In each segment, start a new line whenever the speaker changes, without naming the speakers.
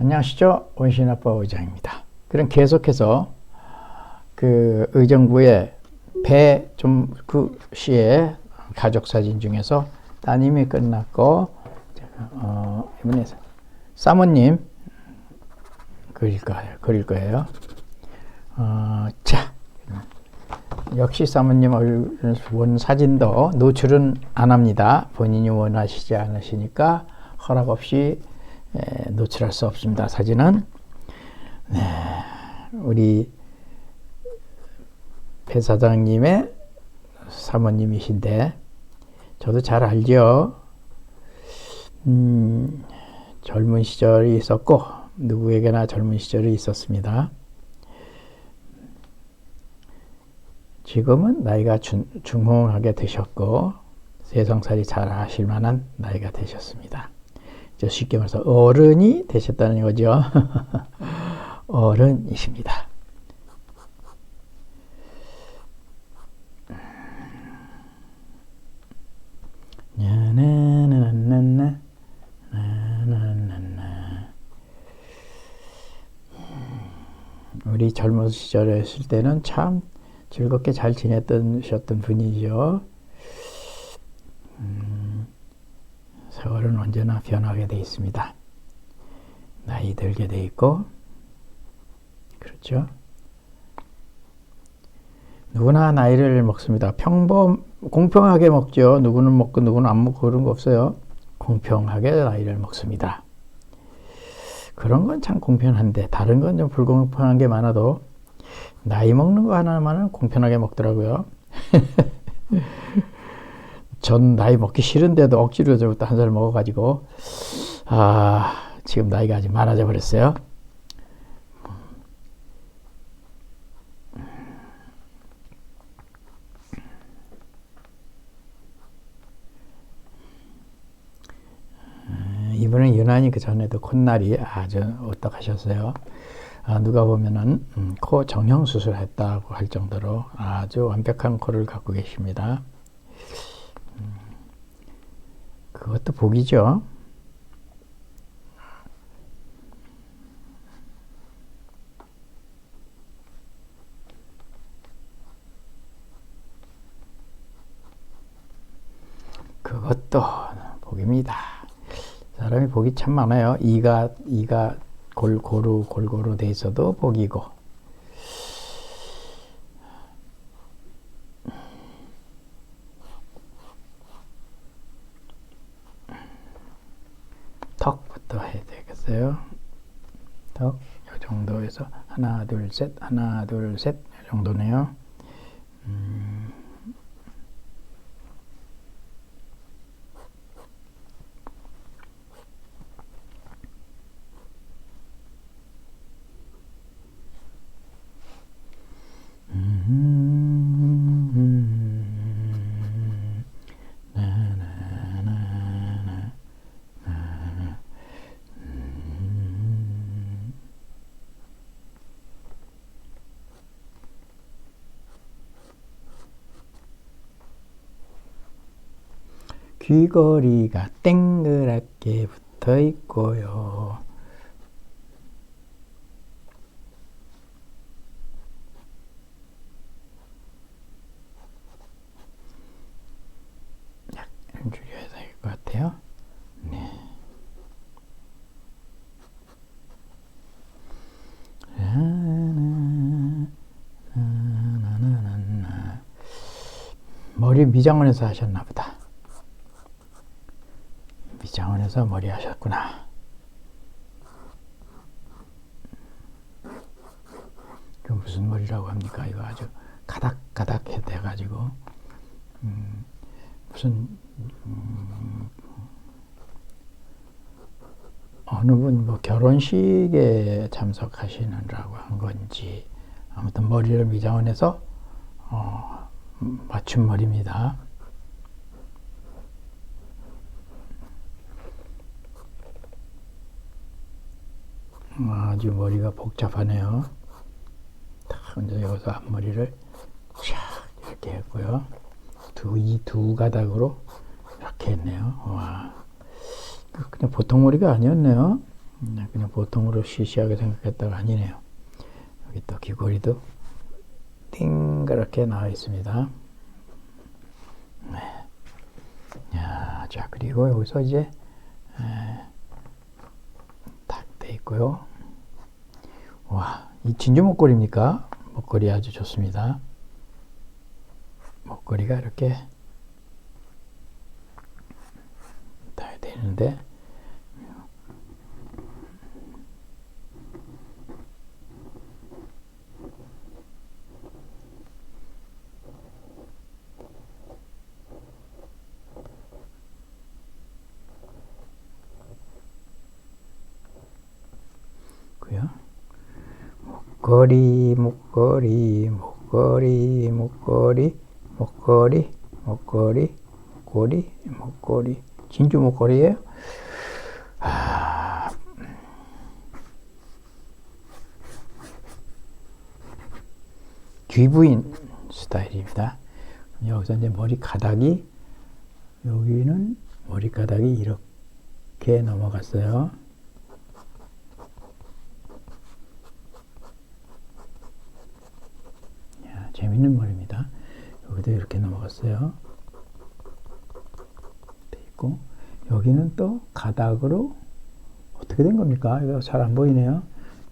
안녕하시죠. 원신아빠 의장입니다. 그럼 계속해서 그 의정부의 배좀그 씨의 가족 사진 중에서 따님이 끝났고 어, 이번에 사모님 그릴 거예요. 그릴 거예요. 어, 자, 역시 사모님 원 사진도 노출은 안 합니다. 본인이 원하시지 않으시니까 허락 없이 에, 노출할 수 없습니다. 사진은 네, 우리 배 사장님의 사모님이신데 저도 잘 알죠. 음, 젊은 시절이 있었고 누구에게나 젊은 시절이 있었습니다. 지금은 나이가 중, 중흥하게 되셨고 세상살이 잘 하실 만한 나이가 되셨습니다. 쉽게 말해서 어른이 되셨다는 거죠. 어른이십니다. 우리 젊은 시절에 했을 때는 참 즐겁게 잘 지냈던 분이죠. 음, 세월은 언제나 변하게 돼 있습니다. 나이 들게 돼 있고, 그렇죠? 누구나 나이를 먹습니다. 평범, 공평하게 먹죠. 누구는 먹고 누구는 안 먹고 그런 거 없어요. 공평하게 나이를 먹습니다. 그런 건 참 공평한데, 다른 건 좀 불공평한 게 많아도, 나이 먹는 거 하나만은 공평하게 먹더라고요. 전 나이 먹기 싫은데도 억지로 저부터 한 살 먹어가지고, 아, 지금 나이가 아직 많아져 버렸어요. 이분은 유난히 그 전에도 콧날이 아주 어떡하셨어요. 아, 누가 보면은 음, 코 정형 수술했다고 할 정도로 아주 완벽한 코를 갖고 계십니다. 그것도 복이죠. 그것도 복입니다. 사람이 복이 참 많아요. 이가 이가 골고루 골고루 돼 있어도 복이고. 턱부터 턱, 이 정도에서 하나, 둘, 셋, 하나, 둘, 셋, 이 정도네요. 귀걸이가 땡그랗게 붙어 있고요. 머리 미장원에서 하셨나 보다. 미장원에서 머리 하셨구나. 그 무슨 머리라고 합니까? 이거 아주 가닥가닥 돼가지고 음, 무슨 음, 어느 분 뭐 결혼식에 참석하시느라고 한 건지 아무튼 머리를 미장원에서 어, 맞춘 머리입니다. 아주 머리가 복잡하네요. 딱 이제 여기서 앞머리를 촥 이렇게 했고요. 두, 이 두 가닥으로 이렇게 했네요. 와. 그냥 보통 머리가 아니었네요. 음, 그냥 보통으로 시시하게 생각했다가 아니네요. 여기 또 귀걸이도 띵그렇게 나와 있습니다. 네. 야, 자 그리고 여기서 이제 탁돼 있고요. 와, 이 진주 목걸이입니까? 목걸이 아주 좋습니다. 목걸이가 이렇게 다 되는데 고요. 목걸이 목걸이 목걸이 목걸이 목걸이 목걸이 목걸이 목걸이 진주 목걸이에요? 아, 귀부인 스타일입니다. 여기서 이제 머리 가닥이 여기는 머리 가닥이 이렇게 넘어갔어요. 야, 재밌는 머리입니다. 여기도 이렇게 넘어갔어요. 돼 있고 여기는 또 가닥으로 어떻게 된 겁니까? 이거 잘 안 보이네요.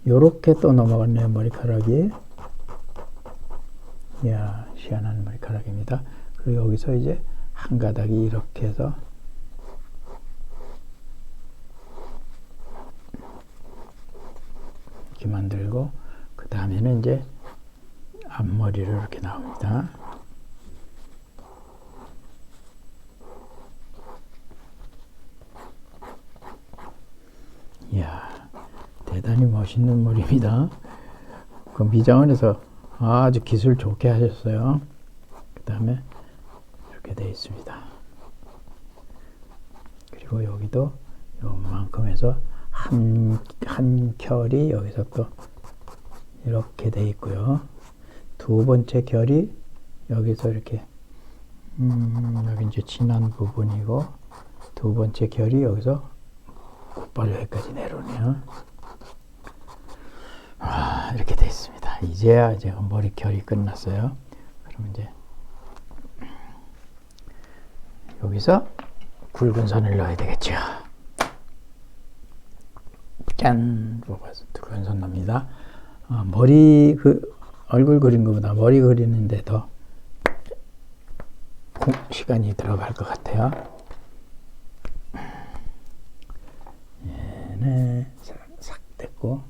요렇게 또 넘어갔네요. 머리카락이. 이야, 희한한 머리카락입니다. 그리고 여기서 이제 한 가닥이 이렇게 해서 이렇게 만들고 그 다음에는 이제 앞머리로 이렇게 나옵니다. 이야, 대단히 멋있는 머리입니다. 그 미장원에서 아주 기술 좋게 하셨어요. 그 다음에 이렇게 되어 있습니다. 그리고 여기도 요만큼 해서 한, 한 결이 여기서 또 이렇게 되어 있고요. 두 번째 결이 여기서 이렇게 음, 여기 이제 진한 부분이고 두 번째 결이 여기서 곧바로 여기까지 내려오네요. 아, 이렇게 돼 있습니다. 이제야 이제 머리 결이 끝났어요. 그럼 이제 여기서 굵은 선을 넣어야 되겠죠. 짠 뽑아서 굵은 선 납니다. 아, 머리 그 얼굴 그린 것보다 머리 그리는데 더 시간이 들어갈 것 같아요. 얘는 싹, 싹 됐고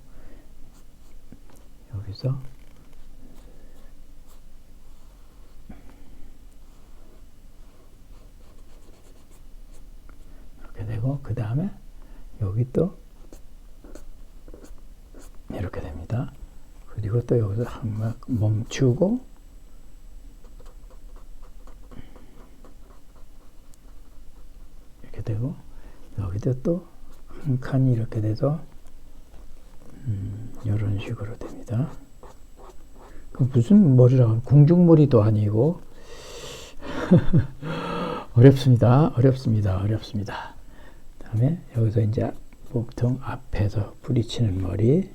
여기서 이렇게 되고 그 다음에 여기 또 이렇게 됩니다. 그리고 또 여기서 한번 멈추고 이렇게 되고 여기도 또 한 칸이 이렇게 돼서 음, 이런 식으로 됩니다. 그 무슨 머리라고 궁중머리도 아니고 어렵습니다. 어렵습니다. 어렵습니다. 다음에 여기서 이제 보통 앞에서 부딪히는 머리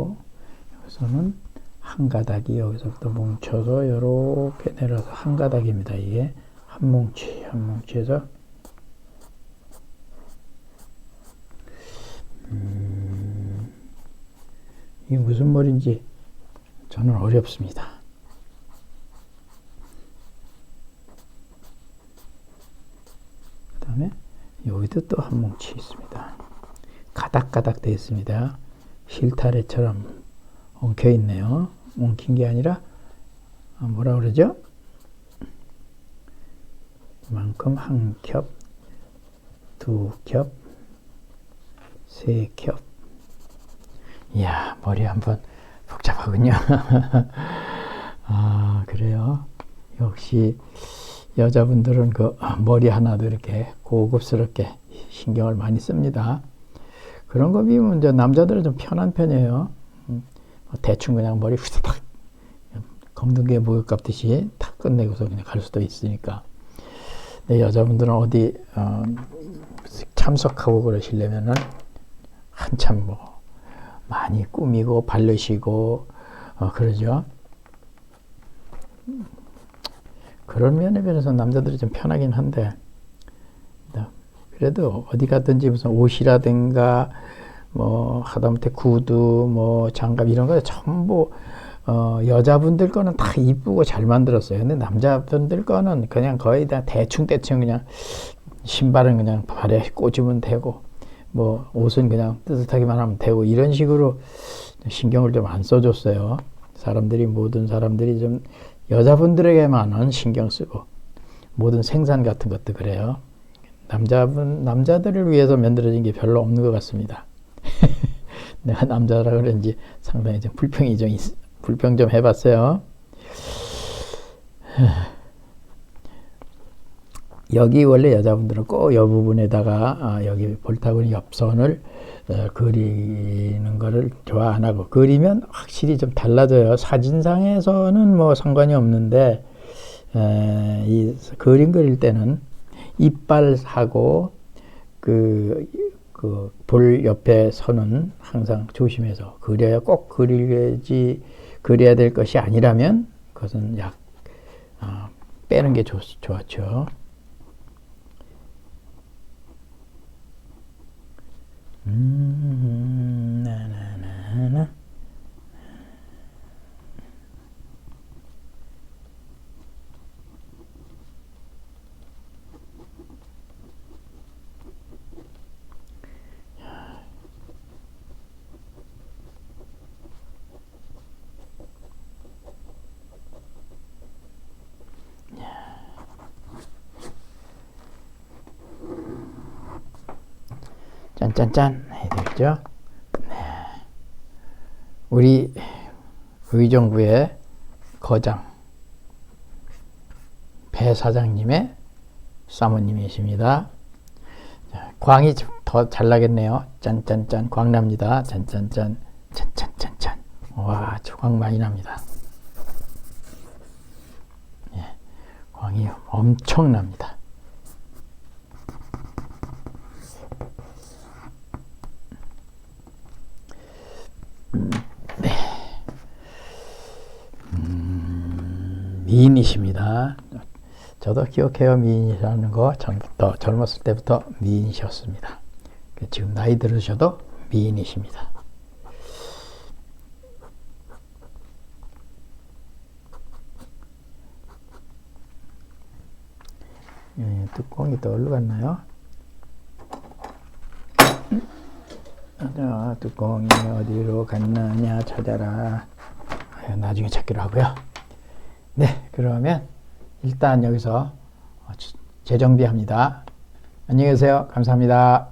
됐고 여기서는 한 가닥이 여기서부터 뭉쳐서 이렇게 내려서 한 가닥입니다. 이게 한 뭉치 한 뭉치에서 음, 이게 무슨 머리인지 저는 어렵습니다. 그 다음에 여기도 또 한 뭉치 있습니다. 가닥가닥 되어 있습니다. 실타래처럼 엉켜 있네요. 엉킨 게 아니라 아, 뭐라 그러죠? 이만큼 한 겹, 두 겹, 세 겹. 이야 머리 한번 복잡하군요. 아 그래요. 역시 여자분들은 그 머리 하나도 이렇게 고급스럽게 신경을 많이 씁니다. 그런 거 비면 이제 남자들은 좀 편한 편이에요. 음, 대충 그냥 머리 후다닥 검둥개 목욕 갚듯이 탁 끝내고서 그냥 갈 수도 있으니까. 내 여자분들은 어디 어, 참석하고 그러시려면은 한참 뭐 많이 꾸미고 바르시고 어, 그러죠. 그런 면에 비해서 남자들이 좀 편하긴 한데 그래도 어디 가든지 무슨 옷이라든가 뭐 하다못해 구두 뭐 장갑 이런 거 전부 어 여자분들 거는 다 이쁘고 잘 만들었어요. 근데 남자분들 거는 그냥 거의 다 대충 대충 그냥 신발은 그냥 발에 꽂으면 되고 뭐 옷은 그냥 뜨뜻하기만 하면 되고 이런 식으로 신경을 좀 안 써줬어요. 사람들이 모든 사람들이 좀 여자분들에게만은 신경 쓰고 모든 생산 같은 것도 그래요. 남자분 남자들을 위해서 만들어진 게 별로 없는 것 같습니다. 내가 남자라 그런지 상당히 좀 불평이 좀 있, 불평 좀 해봤어요. 여기 원래 여자분들은 꼭이 부분에다가 아, 여기 볼타곤 옆선을 어, 그리는 거를 좋아 안 하고 그리면 확실히 좀 달라져요. 사진상에서는 뭐 상관이 없는데 에, 이 그림 그릴 때는 이빨하고 그, 그, 볼 옆에 서는 항상 조심해서 그려야 꼭 그리지, 그려야 될 것이 아니라면 그것은 약, 어, 빼는 게 좋, 좋았죠. 음, 나나나나. 짠짠짠 해야 되겠죠? 네. 우리 의정부의 거장 배 사장님의 사모님이십니다. 자, 광이 더 잘 나겠네요. 짠짠짠 광납니다. 짠짠짠 짠짠짠짠 와, 광 많이 납니다. 예, 광이 엄청납니다. 저도 기억해요. 미인이라는 거 전부터 젊었을 때부터 미인이셨습니다. 지금 나이 들으셔도 미인이십니다. 예, 뚜껑이 또 어디로 갔나요? 자, 뚜껑이 어디로 갔느냐 찾아라. 나중에 찾기로 하고요. 네, 그러면 일단 여기서 재정비합니다. 안녕히 계세요. 감사합니다.